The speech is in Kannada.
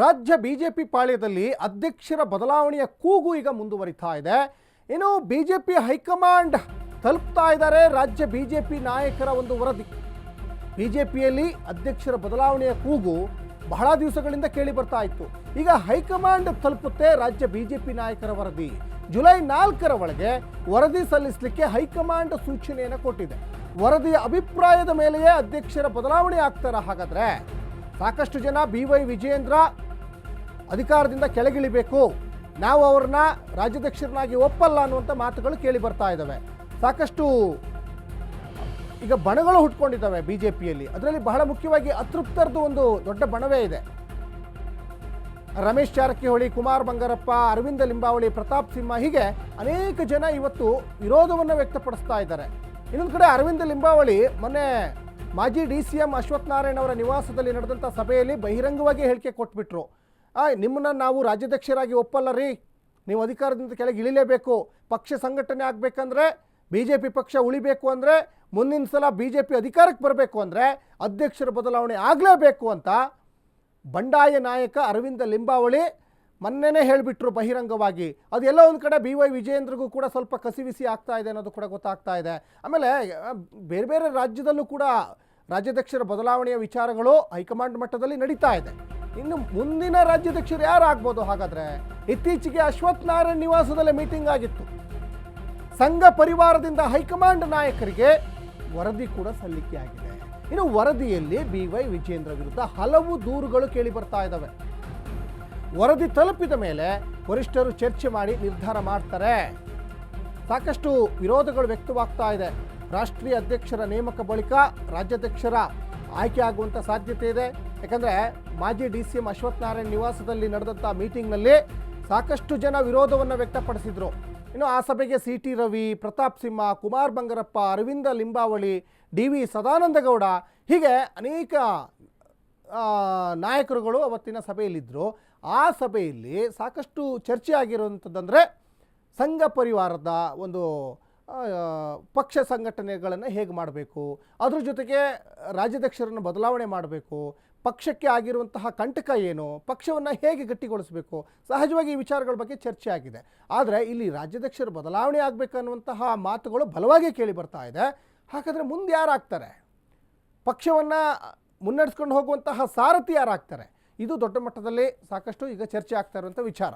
ರಾಜ್ಯ ಬಿಜೆಪಿ ಪಾಳ್ಯದಲ್ಲಿ ಅಧ್ಯಕ್ಷರ ಬದಲಾವಣೆಯ ಕೂಗು ಈಗ ಮುಂದುವರಿತಾ ಇದೆ. ಇನ್ನು ಬಿಜೆಪಿ ಹೈಕಮಾಂಡ್ ತಲುಪ್ತಾ ಇದ್ದಾರೆ, ರಾಜ್ಯ ಬಿಜೆಪಿ ನಾಯಕರ ಒಂದು ವರದಿ. ಬಿಜೆಪಿಯಲ್ಲಿ ಅಧ್ಯಕ್ಷರ ಬದಲಾವಣೆಯ ಕೂಗು ಬಹಳ ದಿವಸಗಳಿಂದ ಕೇಳಿ ಬರ್ತಾ ಇತ್ತು. ಈಗ ಹೈಕಮಾಂಡ್ ತಲುಪುತ್ತೆ ರಾಜ್ಯ ಬಿಜೆಪಿ ನಾಯಕರ ವರದಿ. ಜುಲೈ ನಾಲ್ಕರ ಒಳಗೆ ವರದಿ ಸಲ್ಲಿಸಲಿಕ್ಕೆ ಹೈಕಮಾಂಡ್ ಸೂಚನೆಯನ್ನು ಕೊಟ್ಟಿದೆ. ವರದಿಯ ಅಭಿಪ್ರಾಯದ ಮೇಲೆಯೇ ಅಧ್ಯಕ್ಷರ ಬದಲಾವಣೆ ಆಗ್ತಾರ ಹಾಗಾದ್ರೆ? ಸಾಕಷ್ಟು ಜನ ಬಿ ವೈ ವಿಜಯೇಂದ್ರ ಅಧಿಕಾರದಿಂದ ಕೆಳಗಿಳಿಬೇಕು. ನಾವು ಅವ್ರನ್ನ ರಾಜ್ಯಾಧ್ಯಕ್ಷರನ್ನಾಗಿ ಒಪ್ಪಲ್ಲ ಅನ್ನುವಂಥ ಮಾತುಗಳು ಕೇಳಿ ಬರ್ತಾ ಇದ್ದಾವೆ ಸಾಕಷ್ಟು ಈಗ ಬಣಗಳು ಹುಟ್ಕೊಂಡಿದ್ದಾವೆ ಬಿ ಜೆ ಪಿಯಲ್ಲಿ ಅದರಲ್ಲಿ ಬಹಳ ಮುಖ್ಯವಾಗಿ ಅತೃಪ್ತರದ್ದು ಒಂದು ದೊಡ್ಡ ಬಣವೇ ಇದೆ. ರಮೇಶ್ ಜಾರಕಿಹೊಳಿ, ಕುಮಾರ್ ಬಂಗಾರಪ್ಪ, ಅರವಿಂದ ಲಿಂಬಾವಳಿ, ಪ್ರತಾಪ್ ಸಿಂಹ ಹೀಗೆ ಅನೇಕ ಜನ ಇವತ್ತು ವಿರೋಧವನ್ನು ವ್ಯಕ್ತಪಡಿಸ್ತಾ ಇದ್ದಾರೆ. ಇನ್ನೊಂದು ಕಡೆ ಅರವಿಂದ ಲಿಂಬಾವಳಿ ಮೊನ್ನೆ ಮಾಜಿ D C M Ashwath Narayan ಅವರ ನಿವಾಸದಲ್ಲಿ ನಡೆದಂಥ ಸಭೆಯಲ್ಲಿ ಬಹಿರಂಗವಾಗಿ ಹೇಳಿಕೆ ಕೊಟ್ಬಿಟ್ರು. ಆ, ನಿಮ್ಮನ್ನ ನಾವು ರಾಜ್ಯಾಧ್ಯಕ್ಷರಾಗಿ ಒಪ್ಪಲ್ಲ ರೀ. ನೀವು ಅಧಿಕಾರದಿಂದ ಕೆಳಗೆ ಇಳಿಲೇಬೇಕು. ಪಕ್ಷ ಸಂಘಟನೆ ಆಗಬೇಕಂದ್ರೆ ಬಿ ಜೆ ಪಿ ಪಕ್ಷ ಉಳಿಬೇಕು ಅಂದರೆ ಮುಂದಿನ ಸಲ ಬಿ ಜೆ ಪಿ ಅಧಿಕಾರಕ್ಕೆ ಬರಬೇಕು ಅಂದರೆ ಅಧ್ಯಕ್ಷರ ಬದಲಾವಣೆ ಆಗಲೇಬೇಕು ಅಂತ ಬಂಡಾಯ ನಾಯಕ ಅರವಿಂದ ಲಿಂಬಾವಳಿ ಮೊನ್ನೆನೇ ಹೇಳಿಬಿಟ್ರು ಬಹಿರಂಗವಾಗಿ. ಅದೆಲ್ಲ ಒಂದು ಕಡೆ ಬಿ ವೈ ವಿಜಯೇಂದ್ರಿಗೂ ಕೂಡ ಸ್ವಲ್ಪ ಕಸಿವಿಸಿ ಆಗ್ತಾ ಇದೆ ಅನ್ನೋದು ಕೂಡ ಗೊತ್ತಾಗ್ತಾ ಇದೆ. ಆಮೇಲೆ ಬೇರೆ ಬೇರೆ ರಾಜ್ಯದಲ್ಲೂ ಕೂಡ ರಾಜ್ಯಾಧ್ಯಕ್ಷರ ಬದಲಾವಣೆಯ ವಿಚಾರಗಳು ಹೈಕಮಾಂಡ್ ಮಟ್ಟದಲ್ಲಿ ನಡೀತಾ ಇದೆ. ಇನ್ನು ಮುಂದಿನ ರಾಜ್ಯಾಧ್ಯಕ್ಷರು ಯಾರು ಆಗ್ಬೋದು ಹಾಗಾದ್ರೆ? ಇತ್ತೀಚೆಗೆ ಅಶ್ವಥ್ ನಾರಾಯಣ್ ನಿವಾಸದಲ್ಲೇ ಮೀಟಿಂಗ್ ಆಗಿತ್ತು. ಸಂಘ ಪರಿವಾರದಿಂದ ಹೈಕಮಾಂಡ್ ನಾಯಕರಿಗೆ ವರದಿ ಕೂಡ ಸಲ್ಲಿಕೆಯಾಗಿದೆ ಇನ್ನು ವರದಿಯಲ್ಲಿ ಬಿ ವೈ ವಿಜೇಂದ್ರ ವಿರುದ್ಧ ಹಲವು ದೂರುಗಳು ಕೇಳಿ ಬರ್ತಾ ಇದ್ದಾವೆ. ವರದಿ ತಲುಪಿದ ಮೇಲೆ ವರಿಷ್ಠರು ಚರ್ಚೆ ಮಾಡಿ ನಿರ್ಧಾರ ಮಾಡ್ತಾರೆ. ಸಾಕಷ್ಟು ವಿರೋಧಗಳು ವ್ಯಕ್ತವಾಗ್ತಾ ಇದೆ. ರಾಷ್ಟ್ರೀಯ ಅಧ್ಯಕ್ಷರ ನೇಮಕ ಬಳಿಕ ರಾಜ್ಯಾಧ್ಯಕ್ಷರ ಆಯ್ಕೆ ಆಗುವಂಥ ಸಾಧ್ಯತೆ ಇದೆ. ಯಾಕಂದರೆ ಮಾಜಿ D C M Ashwathnarayan Narayan ನಿವಾಸದಲ್ಲಿ ನಡೆದಂಥ ಮೀಟಿಂಗ್ನಲ್ಲಿ ಸಾಕಷ್ಟು ಜನ ವಿರೋಧವನ್ನು ವ್ಯಕ್ತಪಡಿಸಿದರು. ಇನ್ನು ಆ ಸಭೆಗೆ C T Ravi, Pratap Simha, Kumar Bangarappa, Aravind Limbavali, D V Sadanandagowda ಹೀಗೆ ಅನೇಕ ನಾಯಕರುಗಳು ಅವತ್ತಿನ ಸಭೆಯಲ್ಲಿದ್ದರು ಆ ಸಭೆಯಲ್ಲಿ ಸಾಕಷ್ಟು ಚರ್ಚೆ ಆಗಿರುವಂಥದ್ದಂದರೆ ಸಂಘ ಪರಿವಾರದ ಒಂದು ಪಕ್ಷ ಸಂಘಟನೆಗಳನ್ನು ಹೇಗೆ ಮಾಡಬೇಕು? ಅದ್ರ ಜೊತೆಗೆ ರಾಜ್ಯಾಧ್ಯಕ್ಷರನ್ನು ಬದಲಾವಣೆ ಮಾಡಬೇಕು. ಪಕ್ಷಕ್ಕೆ ಆಗಿರುವಂತಹ ಕಂಟಕ ಏನು? ಪಕ್ಷವನ್ನು ಹೇಗೆ ಗಟ್ಟಿಗೊಳಿಸಬೇಕು? ಸಹಜವಾಗಿ ಈ ವಿಚಾರಗಳ ಬಗ್ಗೆ ಚರ್ಚೆ ಆಗಿದೆ. ಆದರೆ ಇಲ್ಲಿ ರಾಜ್ಯಾಧ್ಯಕ್ಷರು ಬದಲಾವಣೆ ಆಗಬೇಕನ್ನುವಂತಹ ಮಾತುಗಳು ಬಲವಾಗಿ ಕೇಳಿ ಬರ್ತಾ ಇದೆ. ಹಾಗಾದರೆ ಮುಂದೆ ಯಾರಾಗ್ತಾರೆ? ಪಕ್ಷವನ್ನು ಮುನ್ನಡೆಸ್ಕೊಂಡು ಹೋಗುವಂತಹ ಸಾರಥಿ ಯಾರಾಗ್ತಾರೆ? ಇದು ದೊಡ್ಡ ಮಟ್ಟದಲ್ಲಿ ಸಾಕಷ್ಟು ಈಗ ಚರ್ಚೆ ಆಗ್ತಾ ಇರುವಂಥ ವಿಚಾರ.